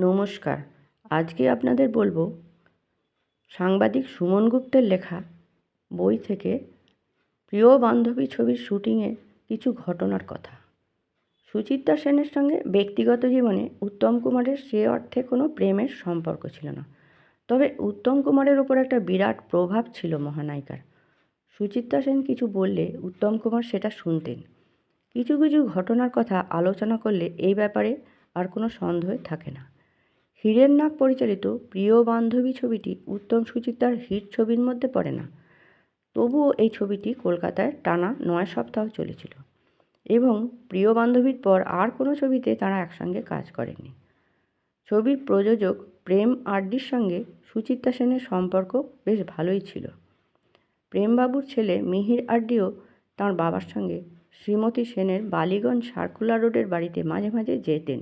নমস্কার। আজকে আপনাদের বলব, সাংবাদিক সুমন গুপ্তের লেখা বই থেকে প্রিয় বান্ধবী ছবির শুটিংয়ে কিছু ঘটনার কথা। সুচিত্রা সেনের সঙ্গে ব্যক্তিগত জীবনে উত্তম কুমারের সে অর্থে কোনো প্রেমের সম্পর্ক ছিল না। তবে উত্তম কুমারের ওপর একটা বিরাট প্রভাব ছিল মহানায়িকার। সুচিত্রা সেন কিছু বললে উত্তম কুমার সেটা শুনতেন। কিছু কিছু ঘটনার কথা আলোচনা করলে এই ব্যাপারে আর কোনো সন্দেহ থাকে না। হীরের নাগ পরিচালিত প্রিয় বান্ধবী ছবিটি উত্তম সুচিত্রার হিট ছবির মধ্যে পড়ে না। তবুও এই ছবিটি কলকাতায় টানা নয় সপ্তাহ চলেছিল এবং প্রিয় বান্ধবীর পর আর কোনো ছবিতে তারা একসঙ্গে কাজ করেনি ছবির প্রযোজক প্রেম আড্ডির সঙ্গে সুচিত্রা সেনের সম্পর্ক বেশ ভালোই ছিল। প্রেমবাবুর ছেলে মিহির আড্ডিও তাঁর বাবার সঙ্গে শ্রীমতী সেনের বালিগঞ্জ সার্কুলার রোডের বাড়িতে মাঝে মাঝে যেতেন।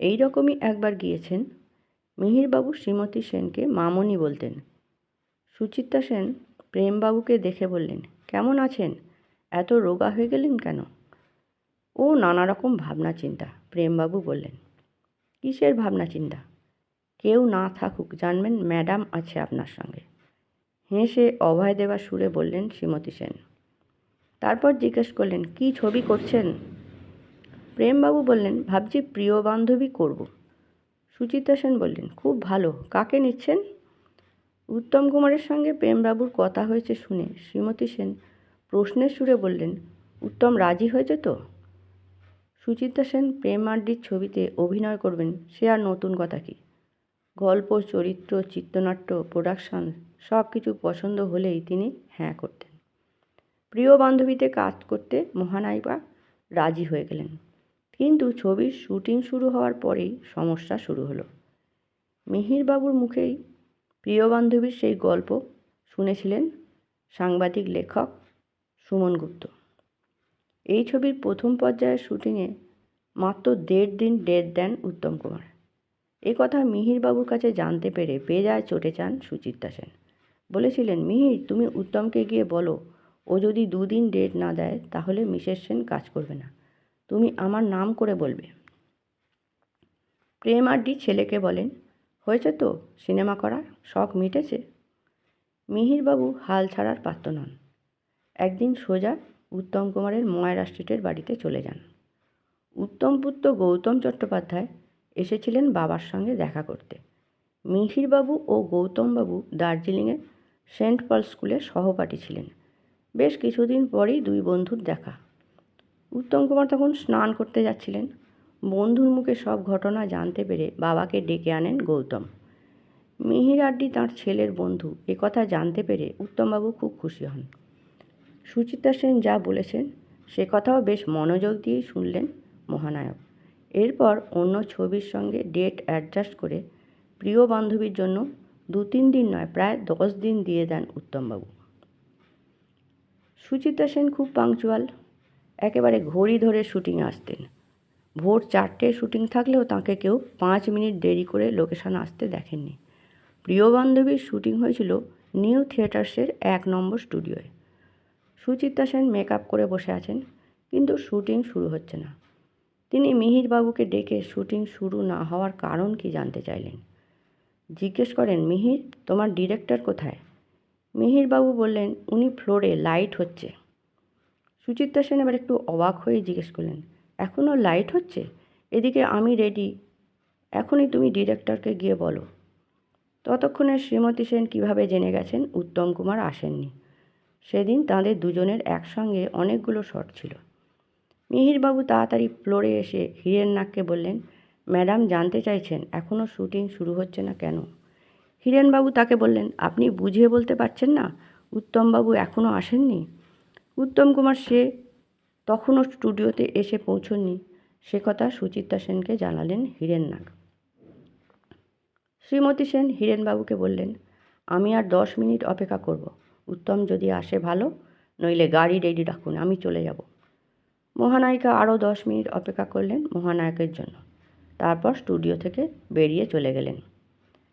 এই রকমই একবার গিয়েছেন মিহিরবাবু শ্রীমতী সেনকে মামনি বলতেন। সুচিত্রা সেন প্রেমবাবুকে দেখে বললেন, কেমন আছেন? এত রোগা হয়ে গেলেন কেন? ও নানা রকম ভাবনা চিন্তা প্রেমবাবু বললেন। কিসের ভাবনা চিন্তা? কেউ না থাকুক, জানবেন ম্যাডাম আছে আপনার সঙ্গে। হেসে অভয় দেওয়ার সুরে বললেন শ্রীমতী সেন। তারপর জিজ্ঞেস করলেন, কি ছবি করছেন? প্রেমবাবু বললেন, ভাবছি প্রিয় বান্ধবী করব। সুচিত্রা সেন বললেন, খুব ভালো, কাকে নিচ্ছেন? উত্তম কুমারের সঙ্গে প্রেমবাবুর কথা হয়েছে শুনে শ্রীমতী সেন প্রশ্নের সুরে বললেন, উত্তম রাজি হয়েছে তো? সুচিত্রা সেন প্রেম আড্ডির ছবিতে অভিনয় করবেন, সে আর নতুন কথা কি? গল্প, চরিত্র, চিত্রনাট্য, প্রোডাকশন সব কিছু পছন্দ হলেই তিনি হ্যাঁ করতেন। প্রিয় বান্ধবীতে কাজ করতে মহানায়িকা রাজি হয়ে গেলেন। কিন্তু ছবির শুটিং শুরু হওয়ার পরেই সমস্যা শুরু হলো। মিহিরবাবুর মুখেই প্রিয় বান্ধবীর সেই গল্প শুনেছিলেন সাংবাদিক লেখক সুমন গুপ্ত। এই ছবির প্রথম পর্যায়ের শুটিংয়ে মাত্র দেড় দিন ডেট দেন উত্তম কুমার। এ কথা মিহিরবাবুর কাছে জানতে পেরে বেজায় চটে চান সুচিত্রা সেন। বলেছিলেন, মিহির, তুমি উত্তমকে গিয়ে বলো, ও যদি দুদিন ডেট না দেয়, তাহলে মিসেস সেন কাজ করবে না। তুমি আমার নাম করে বলবে। প্রেম আড্ডি ছেলেকে বলেন, হয়েছে তো সিনেমা করার? শখ মিটেছে? মিহিরবাবু হাল ছাড়ার পাত্র নন। একদিন সোজা উত্তম কুমারের ময়রা স্ট্রিটের বাড়িতে চলে যান। উত্তম পুত্র গৌতম চট্টোপাধ্যায় এসেছিলেন বাবার সঙ্গে দেখা করতে। মিহিরবাবু ও গৌতমবাবু দার্জিলিংয়ে সেন্ট পল স্কুলের সহপাঠী ছিলেন। বেশ কিছুদিন পরেই দুই বন্ধুর দেখা। উত্তম কুমার তখন স্নান করতে যাচ্ছিলেন। বন্ধুর মুখে সব ঘটনা জানতে পেরে বাবাকে ডেকে আনেন গৌতম। মিহির আড্ডি তাঁর ছেলের বন্ধু, এ কথা জানতে পেরে উত্তমবাবু খুব খুশি হন। সুচিত্রা সেন যা বলেছেন, সে কথাও বেশ মনোযোগ দিয়ে শুনলেন মহানায়ক। এরপর অন্য ছবির সঙ্গে ডেট অ্যাডজাস্ট করে প্রিয় বান্ধবীর জন্য দু তিন দিন নয়, প্রায় দশ দিন দিয়ে দেন উত্তমবাবু। সুচিত্রা সেন খুব পাংচুয়াল একেবারে ঘড়ি ধরে শুটিংয়ে আসতেন। ভোর চারটে শুটিং থাকলেও তাকে কেউ পাঁচ মিনিট দেরি করে লোকেশন আসতে দেখেননি। প্রিয় বান্ধবীর শুটিং হয়েছিল নিউ থিয়েটার্সের এক নম্বর স্টুডিওয়ে। সুচিত্রা সেন মেকআপ করে বসে আছেন, কিন্তু শুটিং শুরু হচ্ছে না। তিনি মিহিরবাবুকে ডেকে শুটিং শুরু না হওয়ার কারণ কি জানতে চাইলেন। জিজ্ঞেস করেন, মিহির, তোমার ডিরেক্টর কোথায়? মিহিরবাবু বললেন, উনি ফ্লোরে, লাইট হচ্ছে। সুচিত্রা সেন এবার একটু অবাক হয়ে জিজ্ঞেস করলেন এখনও লাইট হচ্ছে? এদিকে আমি রেডি এখনই তুমি ডিরেক্টরকে গিয়ে বলো। ততক্ষণে শ্রীমতী সেন কীভাবে জেনে গেছেন, উত্তম কুমার আসেননি। সেদিন তাঁদের দুজনের একসঙ্গে অনেকগুলো শট ছিল। মিহিরবাবু তাড়াতাড়ি ফ্লোরে এসে হীরেন নাককে বললেন, ম্যাডাম জানতে চাইছেন এখনও শুটিং শুরু হচ্ছে না কেন? হিরেনবাবু তাকে বললেন, আপনি বুঝিয়ে বলতে পারছেন না? উত্তমবাবু এখনও আসেননি? উত্তম কুমার সে তখনও স্টুডিওতে এসে পৌঁছননি। সে কথা সুচিত্রা সেনকে জানালেন হীরেন নাগ শ্রীমতী সেন হীরেনবাবুকে বললেন, আমি আর দশ মিনিট অপেক্ষা করব। উত্তম যদি আসে ভালো, নইলে গাড়ি রেডি রাখুন, আমি চলে যাব। মহানায়িকা আরও দশ মিনিট অপেক্ষা করলেন মহানায়কের জন্য। তারপর স্টুডিও থেকে বেরিয়ে চলে গেলেন।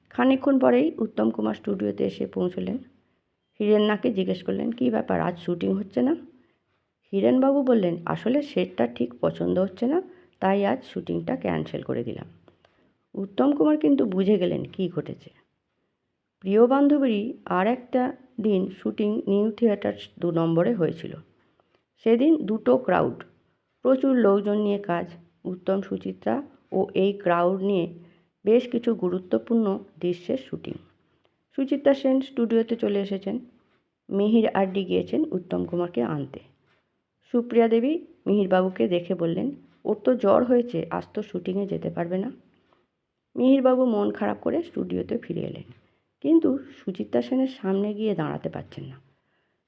খানিকক্ষণ পরেই উত্তম কুমার স্টুডিওতে এসে পৌঁছলেন। হিরেন্নাকে জিজ্ঞেস করলেন, কী ব্যাপার, আজ শুটিং হচ্ছে না? হিরেনবাবু বললেন, আসলে সেটটা ঠিক পছন্দ হচ্ছে না, তাই আজ শুটিংটা ক্যান্সেল করে দিলাম। উত্তম কুমার কিন্তু বুঝে গেলেন কী ঘটেছে। প্রিয় বান্ধবীরই আর একটা দিন শুটিং নিউ থিয়েটার দু নম্বরে হয়েছিল। সেদিন দুটো ক্রাউড, প্রচুর লোকজন নিয়ে কাজ, উত্তম সুচিত্রা ও এই ক্রাউড নিয়ে বেশ কিছু গুরুত্বপূর্ণ দৃশ্যের শুটিং। সুচিত্রা সেন স্টুডিওতে চলে এসেছেন। মিহির আড্ডি গিয়েছেন উত্তম কুমারকে আনতে। সুপ্রিয়া দেবী মিহিরবাবুকে দেখে বললেন, ওর তো জ্বর হয়েছে, আজ তো শুটিংয়ে যেতে পারবে না। মিহিরবাবু মন খারাপ করে স্টুডিওতে ফিরে এলেন। কিন্তু সুচিত্রা সেনের সামনে গিয়ে দাঁড়াতে পারছেন না।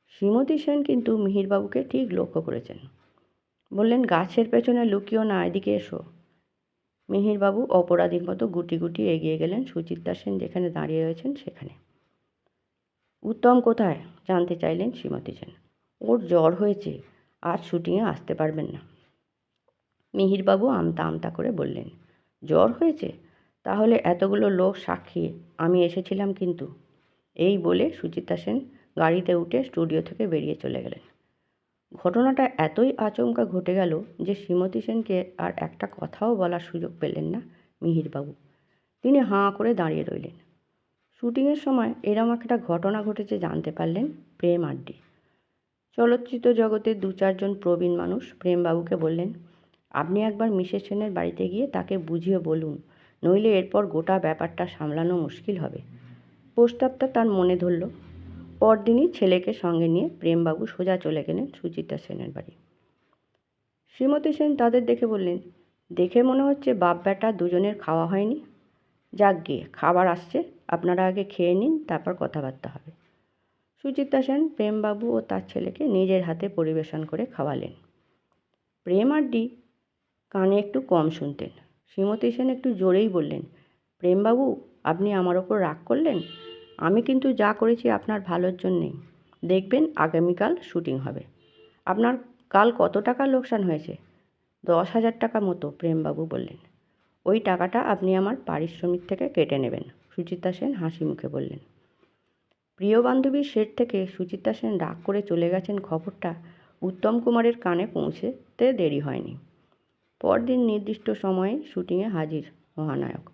শ্রীমতী সেন কিন্তু মিহিরবাবুকে ঠিক লক্ষ্য করেছেন। বললেন, গাছের পেছনে লুকিও না, এদিকে এসো। মিহিরবাবু অপরাধীর মতো গুটি গুটি এগিয়ে গেলেন সুচিত্রা সেন যেখানে দাঁড়িয়ে রয়েছেন সেখানে। উত্তম কোথায়? জানতে চাইলেন শ্রীমতী সেন। ওর জ্বর হয়েছে, আজ শুটিংয়ে আসতে পারবেন না। মিহিরবাবু আমতা আমতা করে বললেন, জ্বর হয়েছে? তাহলে এতগুলো লোক সাক্ষী, আমি এসেছিলাম কিন্তু। এই বলে সুচিত্রা সেন গাড়িতে উঠে স্টুডিও থেকে বেরিয়ে চলে গেলেন। ঘটনাটা এতই আচমকা ঘটে গেল যে শ্রীমতী সেনকে আর একটা কথাও বলার সুযোগ পেলেন না মিহিরবাবু। তিনি হাঁ করে দাঁড়িয়ে রইলেন। শুটিংয়ের সময় এরম একটা ঘটনা ঘটেছে জানতে পারলেন প্রেম আড্ডি। চলচ্চিত্র জগতের দু চারজন প্রবীণ মানুষ প্রেমবাবুকে বললেন, আপনি একবার মিসেস সেনের বাড়িতে গিয়ে তাকে বুঝিয়ে বলুন, নইলে এরপর গোটা ব্যাপারটা সামলানো মুশকিল হবে। প্রস্তাবটা তার মনে ধরল। পরদিনই ছেলেকে সঙ্গে নিয়ে প্রেমবাবু সোজা চলে গেলেন সুচিত্রা সেনের বাড়ি। শ্রীমতী সেন তাদের দেখে বললেন, দেখে মনে হচ্ছে বাপ বেটা দুজনের খাওয়া হয়নি। যাক গিয়ে খাবার আসছে, আপনারা আগে খেয়ে নিন, তারপর কথাবার্তা হবে। সুচিত্রা সেন প্রেমবাবু ও তার ছেলেকে নিজের হাতে পরিবেশন করে খাওয়ালেন। প্রেম আড্ডি কানে একটু কম শুনতেন। শ্রীমতী সেন একটু জোরেই বললেন, প্রেমবাবু, আপনি আমার ওপর রাগ করলেন? আমি কিন্তু যা করেছি আপনার ভালোর জন্যেই। দেখবেন আগামীকাল শুটিং হবে। আপনার কাল কত টাকা লোকসান হয়েছে? দশ হাজার টাকা মতো, প্রেমবাবু বললেন। ওই টাকাটা আপনি আমার পারিশ্রমিক থেকে কেটে নেবেন, সুচিত্রা সেন হাসি মুখে বললেন। প্রিয় বান্ধবীর সেট থেকে সুচিত্রা সেন রাগ করে চলে গেছেন খবরটা উত্তম কুমারের কানে পৌঁছেতে দেরি হয়নি। পরদিন নির্দিষ্ট সময়ে শুটিংয়ে হাজির মহানায়ক।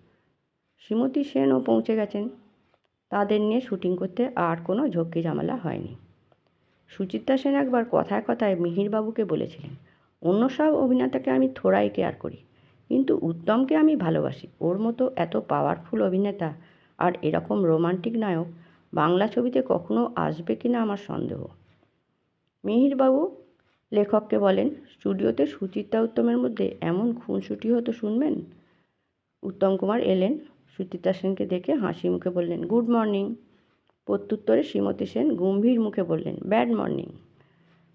শ্রীমতী সেনও পৌঁছে গেছেন তাদের নিয়ে শুটিং করতে আর কোনো ঝক্কি ঝামেলা হয়নি। সুচিত্রা সেন একবার কথায় কথায় মিহিরবাবুকে বলেছিলেন, অন্য সব অভিনেতাকে আমি থোড়াই কেয়ার করি, কিন্তু উত্তমকে আমি ভালোবাসি। ওর মতো এত পাওয়ারফুল অভিনেতা আর এরকম রোমান্টিক নায়ক বাংলা ছবিতে কখনো আসবে কি না আমার সন্দেহ। মিহিরবাবু লেখককে বলেন, স্টুডিওতে সুচিত্রা উত্তমের মধ্যে এমন খুনসুটি হতো শুনবেন? উত্তম কুমার এলেন সুচিত্রা সেনকে দেখে হাসি মুখে বললেন, গুড মর্নিং। প্রত্যুত্তরে শ্রীমতী সেন গম্ভীর মুখে বললেন, ব্যাড মর্নিং।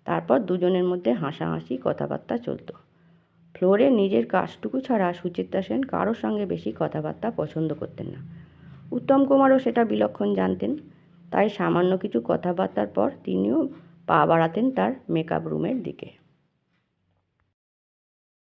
তারপর দুজনের মধ্যে হাসাহাসি, কথাবার্তা চলতো। ফ্লোরে নিজের কাজটুকু ছাড়া সুচিত্রা সেন কারোর সঙ্গে বেশি কথাবার্তা পছন্দ করতেন না। উত্তম কুমারও সেটা বিলক্ষণ জানতেন, তাই সামান্য কিছু কথাবার্তার পর তিনিও পা বাড়াতেন তার মেকআপ রুমের দিকে।